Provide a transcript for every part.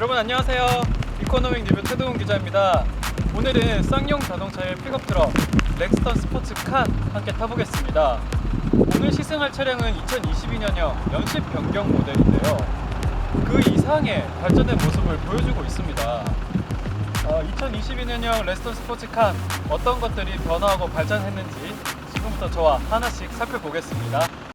안녕하세요. 이코노믹 리뷰 최동훈 기자입니다. 오늘은 쌍용 자동차의 픽업 트럭 렉스턴 스포츠카 함께 타보겠습니다. 오늘 시승할 차량은 2022년형 연식 변경 모델인데요. 그 이상의 발전된 모습을 보여주고 있습니다. 어, 2022년형 레스턴 스포츠카 어떤 것들이 변화하고 발전했는지 지금부터 저와 하나씩 살펴보겠습니다.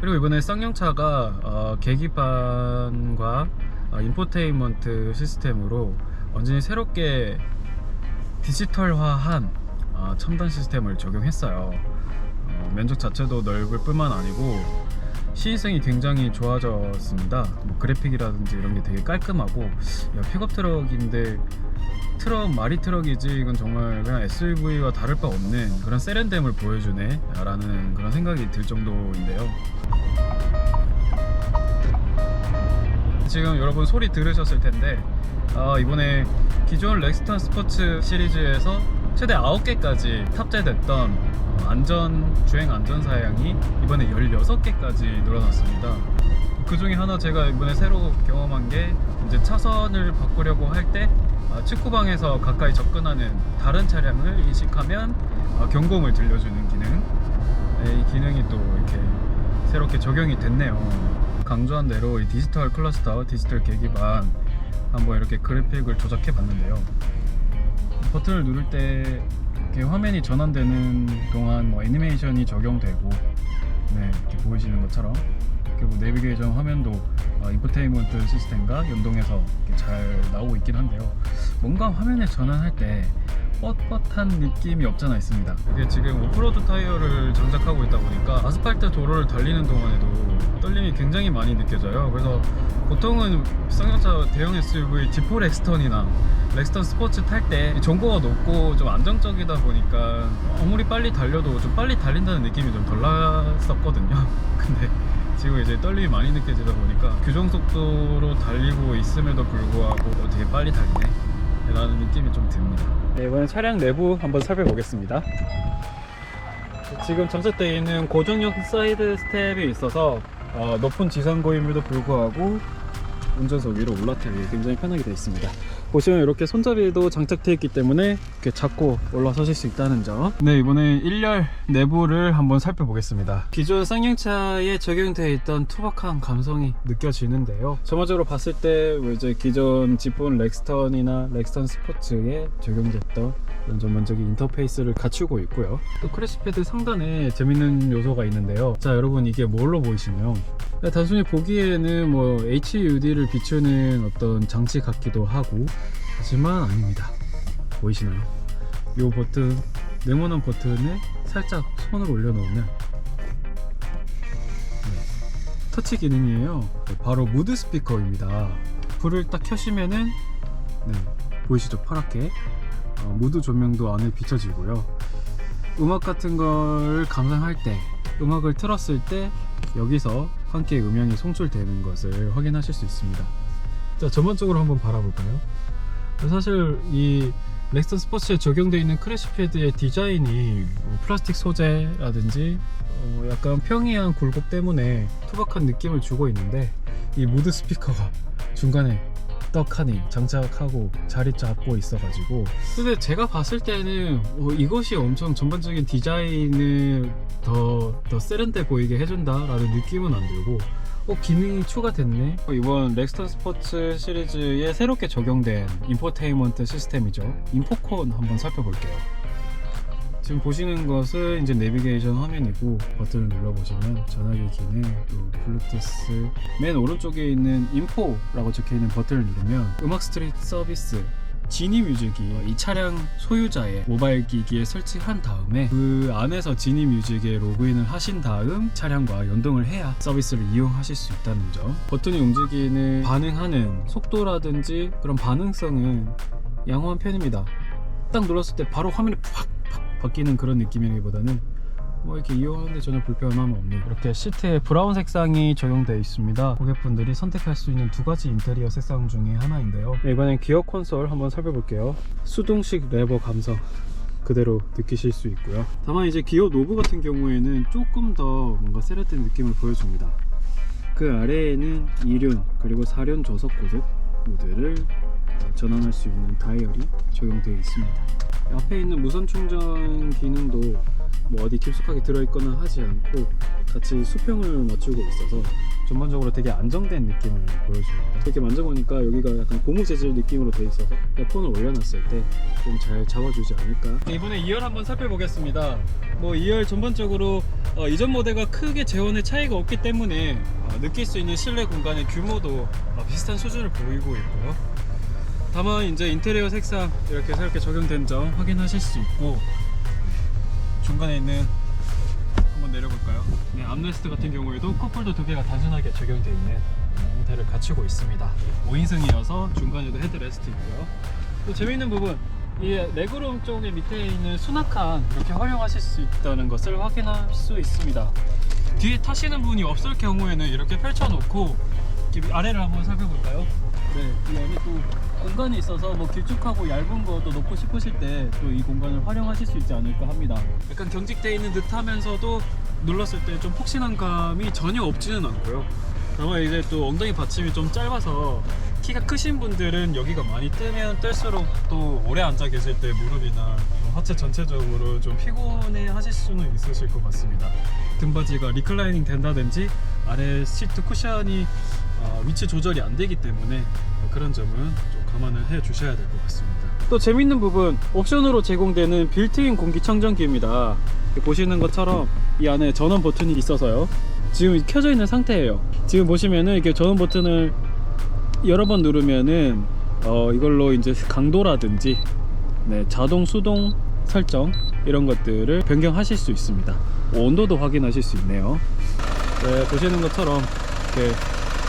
그리고 이번에 쌍용차가 어, 계기판과 어, 인포테인먼트 시스템으로 완전히 새롭게 디지털화한 어, 첨단 시스템을 적용했어요. 어, 면적 자체도 넓을 뿐만 아니고 시인성이 굉장히 좋아졌습니다. 뭐 그래픽이라든지 이런 게 되게 깔끔하고 야, 픽업 트럭인데 트럭 마리 트럭이지 이건 정말 그냥 SUV와 다를 바 없는 그런 세련됨을 보여주네 라는 그런 생각이 들 정도인데요. 지금 여러분 소리 들으셨을 텐데 아, 이번에 기존 렉스턴 스포츠 시리즈에서 최대 9개까지 탑재됐던 어, 안전 주행 안전 사양이 이번에 16개까지 늘어났습니다. 그 중에 하나 제가 이번에 새로 경험한 게 이제 차선을 바꾸려고 할때 아, 측구방에서 가까이 접근하는 다른 차량을 인식하면 아, 경고음을 들려주는 기능. 네, 이 기능이 또 이렇게 새롭게 적용이 됐네요. 강조한 대로 이 디지털 클러스터, 디지털 계기판 한번 이렇게 그래픽을 조작해 봤는데요. 버튼을 누를 때 이렇게 화면이 전환되는 동안 뭐 애니메이션이 적용되고 네, 이렇게 보이시는 것처럼 그리고 내비게이션 화면도 어, 인포테인먼트 시스템과 연동해서 잘 나오고 있긴 한데요. 뭔가 화면에 전환할 때 뻣뻣한 느낌이 없잖아 있습니다. 이게 지금 오프로드 타이어를 장착하고 있다 보니까 아스팔트 도로를 달리는 동안에도 떨림이 굉장히 많이 느껴져요. 그래서 보통은 쌍용차 대형 SUV 지포 렉스턴이나 렉스턴 스포츠 탈때 정보가 높고 좀 안정적이다 보니까 아무리 빨리 달려도 좀 빨리 달린다는 느낌이 좀 덜 났었거든요. 근데 지금 이제 떨림이 많이 느껴지다 보니까 규정 속도로 달리고 있음에도 불구하고 어, 되게 빨리 달리네 라는 느낌이 좀 듭니다. 네, 이번엔 차량 내부 한번 살펴보겠습니다. 지금 장착되어 있는 고정형 사이드 스텝이 있어서 어, 높은 지상 고임에도 불구하고 운전석 위로 올라타기 굉장히 편하게 되어 있습니다. 보시면 이렇게 손잡이도 장착되어 있기 때문에 이렇게 잡고 올라서실 수 있다는 점. 네, 이번에 1열 내부를 한번 살펴보겠습니다. 기존 쌍용차에 적용되어 있던 투박한 감성이 느껴지는데요. 전반적으로 봤을 때뭐 이제 기존 지폰 렉스턴이나 렉스턴 스포츠에 적용됐던 전반적인 인터페이스를 갖추고 있고요. 또 크래시패드 상단에 재밌는 요소가 있는데요. 자, 여러분 이게 뭘로 보이시나요? 네, 단순히 보기에는 뭐 HUD를 비추는 어떤 장치 같기도 하고 하지만 아닙니다. 보이시나요? 이 버튼 네모난 버튼을 살짝 손을 올려놓으면 네, 터치 기능이에요. 네, 바로 무드 스피커입니다. 불을 딱 켜시면은 네, 보이시죠? 파랗게 어, 무드 조명도 안에 비춰지고요. 음악 같은 걸 감상할 때 음악을 틀었을 때 여기서 함께 음향이 송출되는 것을 확인하실 수 있습니다. 자, 전반적으로 한번 바라볼까요? 사실 이 렉스턴 스포츠에 적용되어 있는 크래시 패드의 디자인이 뭐 플라스틱 소재라든지 어, 약간 평이한 굴곡 때문에 투박한 느낌을 주고 있는데 이 무드 스피커가 중간에 떡하니 장착하고 자리 잡고 있어가지고. 근데 제가 봤을 때는 어, 이것이 엄청 전반적인 디자인을 더, 더 세련돼 보이게 해준다라는 느낌은 안 들고. 어, 기능이 추가됐네. 어, 이번 렉스턴 스포츠 시리즈에 새롭게 적용된 인포테인먼트 시스템이죠. 인포콘 한번 살펴볼게요 지금 보시는 것은 이제 내비게이션 화면이고 버튼을 눌러보시면 전화기 기능 또 블루투스 맨 오른쪽에 있는 인포라고 적혀있는 버튼을 누르면 음악 스트리트 서비스 지니 뮤직이 이 차량 소유자의 모바일 기기에 설치한 다음에 그 안에서 지니 뮤직에 로그인을 하신 다음 차량과 연동을 해야 서비스를 이용하실 수 있다는 점. 버튼이 움직이는 반응하는 속도라든지 그런 반응성은 양호한 편입니다. 딱 눌렀을 때 바로 화면이 팍 바뀌는 그런 느낌이기보다는 뭐 이렇게 이용하는데 전혀 불편함 없는 이렇게 시트에 브라운 색상이 적용되어 있습니다 고객분들이 선택할 수 있는 두 가지 인테리어 색상 중에 하나인데요 네, 이번엔 기어 콘솔 한번 살펴볼게요 수동식 레버 감성 그대로 느끼실 수 있고요. 다만 이제 기어 노브 같은 경우에는 조금 더 뭔가 세련된 느낌을 보여줍니다. 그 아래에는 2륜 그리고 4륜 저속 고속 모드를 어, 전환할 수 있는 다이얼이 적용되어 있습니다. 앞에 있는 무선 충전 기능도 뭐 어디 깊숙하게 들어있거나 하지 않고 같이 수평을 맞추고 있어서 전반적으로 되게 안정된 느낌을 보여줍니다. 이렇게 만져보니까 여기가 약간 고무 재질 느낌으로 돼 있어서 폰을 올려놨을 때 좀 잘 잡아주지 않을까. 이번에 2열 한번 살펴보겠습니다. 뭐 2열 전반적으로 어, 이전 모델과 크게 재원의 차이가 없기 때문에 어, 느낄 수 있는 실내 공간의 규모도 어, 비슷한 수준을 보이고 있고요. 다만 이제 인테리어 색상 이렇게 새롭게 적용된 점 확인하실 수 있고 중간에 있는 한번 내려볼까요? 네, 암레스트 같은 경우에도 컵홀더 두 개가 단순하게 적용되어 있는 형태를 갖추고 있습니다. 5인승이어서 중간에도 헤드레스트 있고요. 또 재미있는 부분 이 레그룸 쪽에 밑에 있는 수납칸 이렇게 활용하실 수 있다는 것을 확인할 수 있습니다. 뒤에 타시는 분이 없을 경우에는 이렇게 펼쳐놓고 아래를 한번 살펴볼까요? 네, 이 안에 또 공간이 있어서 뭐 길쭉하고 얇은 것도 놓고 싶으실 때 또 이 공간을 활용하실 수 있지 않을까 합니다. 약간 경직되어 있는 듯 하면서도 눌렀을 때 좀 폭신한 감이 전혀 없지는 않고요. 다만 이제 또 엉덩이 받침이 좀 짧아서 키가 크신 분들은 여기가 많이 뜨면 뜰수록 또 오래 앉아 계실 때 무릎이나 좀 하체 전체적으로 좀 피곤해 하실 수는 있으실 것 같습니다. 등받이가 리클라이닝 된다든지 아래 시트 쿠션이 어, 위치 조절이 안 되기 때문에 어, 그런 점은 좀 감안을 해 주셔야 될 것 같습니다. 또 재밌는 부분 옵션으로 제공되는 빌트인 공기청정기입니다. 보시는 것처럼 이 안에 전원 버튼이 있어서요. 지금 켜져 있는 상태예요. 지금 보시면은 이렇게 전원 버튼을 여러 번 누르면은 어, 이걸로 이제 강도라든지 네, 자동 수동 설정 이런 것들을 변경하실 수 있습니다. 온도도 확인하실 수 있네요. 네, 보시는 것처럼 이렇게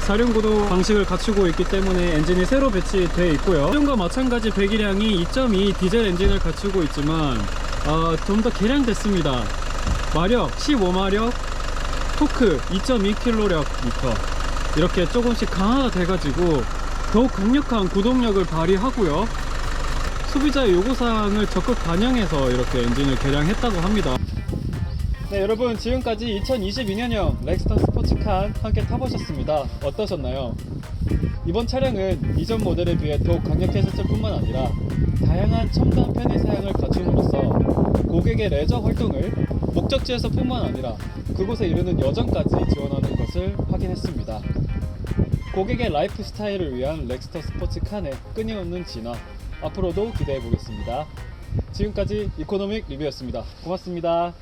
사륜구동 방식을 갖추고 있기 때문에 엔진이 새로 배치되어 있고요. 사륜과 마찬가지 배기량이 2.2 디젤 엔진을 갖추고 있지만 어, 좀더 개량됐습니다. 마력 15마력, 토크 2.2kgm 이렇게 조금씩 강화가 돼가지고 더욱 강력한 구동력을 발휘하고요. 소비자의 요구사항을 적극 반영해서 이렇게 엔진을 개량했다고 합니다. 네, 여러분 지금까지 2022년형 렉스턴 스포츠카 함께 타보셨습니다. 어떠셨나요? 이번 차량은 이전 모델에 비해 더욱 강력해졌을 뿐만 아니라 다양한 첨단 편의 사양을 갖춤으로써 고객의 레저 활동을 목적지에서 뿐만 아니라 그곳에 이르는 여정까지 지원하는 것을 확인했습니다. 고객의 라이프 스타일을 위한 렉스터 스포츠칸의 끊임없는 진화 앞으로도 기대해 보겠습니다. 지금까지 이코노믹 리뷰였습니다. 고맙습니다.